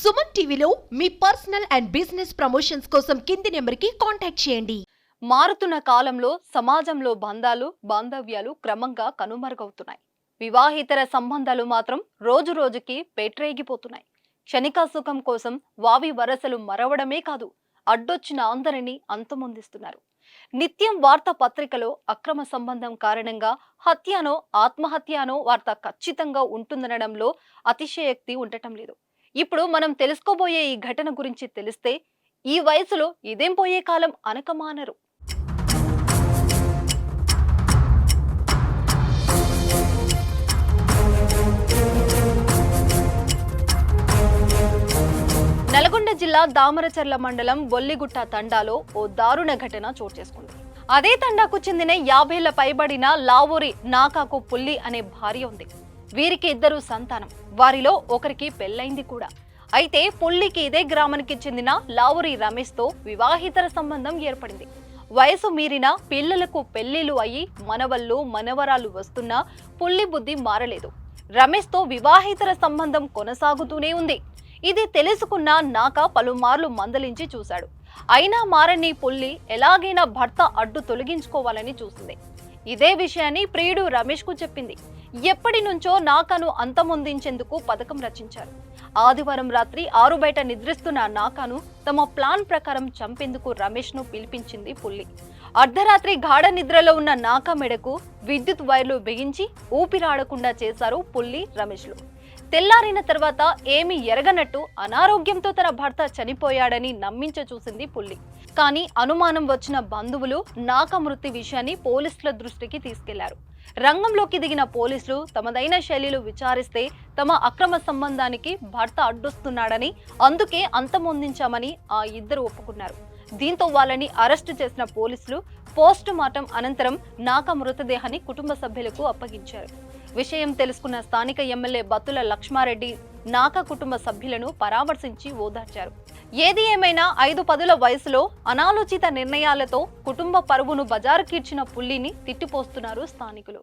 సుమన్ టీవీలో మీ personal and business promotions కోసం కింది నెంబర్కి కాంటాక్ట్ చేయండి. మారుతున్న కాలంలో సమాజంలో బంధాలు బాంధవ్యాలు క్రమంగా కనుమరుగవుతున్నాయి. వివాహేతర సంబంధాలు మాత్రం రోజు రోజుకి పేట్రేగిపోతున్నాయి. క్షణిక సుఖం కోసం వావి వరసలు మరవడమే కాదు అడ్డొచ్చిన అందరినీ అంతమొందిస్తున్నారు. నిత్యం వార్తా పత్రికలో అక్రమ సంబంధం కారణంగా హత్యనో ఆత్మహత్యనో వార్త ఖచ్చితంగా ఉంటుందనడంలో అతిశయక్తి ఉండటం లేదు. ఇప్పుడు మనం తెలుసుకోబోయే ఈ ఘటన గురించి తెలిస్తే ఈ వయసులో ఇదేం పోయే కాలం అనకమానరు నల్గొండ జిల్లా దామరచర్ల మండలం బొల్లిగుట్ట తండాలో ఓ దారుణ ఘటన చోటు చేసుకుంది. అదే తండాకు చెందిన యాభేళ్ళ పైబడిన లావోరి నాకాకు పుల్లి అనే భార్య ఉంది. వీరికి ఇద్దరు సంతానం. వారిలో ఒకరికి పెళ్ళైంది కూడా. అయితే పుల్లికి ఇదే గ్రామానికి చెందిన లావురి రమేష్తో వివాహితర సంబంధం ఏర్పడింది. వయసు మీరిన పిల్లలకు పెళ్ళిళ్ళు అయ్యి మనవళ్ళు మనవరాలు వస్తున్నా పుల్లి బుద్ధి మారలేదు. రమేష్తో వివాహితర సంబంధం కొనసాగుతూనే ఉంది. ఇది తెలుసుకున్న నాక పలుమార్లు మందలించి చూశాడు. అయినా మారని పుల్లి ఎలాగైనా భర్త అడ్డు తొలగించుకోవాలని చూసింది. ఇదే విషయాన్ని ప్రియుడు రమేష్కు చెప్పింది. ఎప్పటి నుంచో నాకాను అంతమొందించేందుకు పథకం రచించారు. ఆదివారం రాత్రి ఆరు బయట నిద్రిస్తున్న నాకాను తమ ప్లాన్ ప్రకారం చంపేందుకు రమేష్ను పిలిపించింది పుల్లి. అర్ధరాత్రి గాఢ నిద్రలో ఉన్న నాకా మెడకు విద్యుత్ వైర్లు బిగించి ఊపిరాడకుండా చేశారు పుల్లి రమేష్లు. తెల్లారిన తర్వాత ఏమి ఎరగనట్టు అనారోగ్యంతో తన భర్త చనిపోయాడని నమ్మించ చూసింది పుల్లి. కానీ అనుమానం వచ్చిన బంధువులు నాక మృతి విషయాన్ని పోలీసుల దృష్టికి తీసుకెళ్ళారు. రంగంలోకి దిగిన పోలీసులు తమదైన శైలిలో విచారిస్తే తమ అక్రమ సంబంధానికి భర్త అడ్డొస్తున్నాడని అందుకే అంతమొందించామని ఆ ఇద్దరు ఒప్పుకున్నారు. దీంతో వాళ్ళని అరెస్టు చేసిన పోలీసులు పోస్టు మార్టం అనంతరం నాక మృతదేహాన్ని కుటుంబ సభ్యులకు అప్పగించారు. విషయం తెలుసుకున్న స్థానిక ఎమ్మెల్యే బత్తుల లక్ష్మారెడ్డి నాక కుటుంబ సభ్యులను పరామర్శించి ఓదార్చారు. ఏది ఏమైనా ఐదు పదుల వయసులో అనాలోచిత నిర్ణయాలతో కుటుంబ పరువును బజారుకీడ్చిన పుల్లిని తిట్టిపోస్తున్నారు స్థానికులు.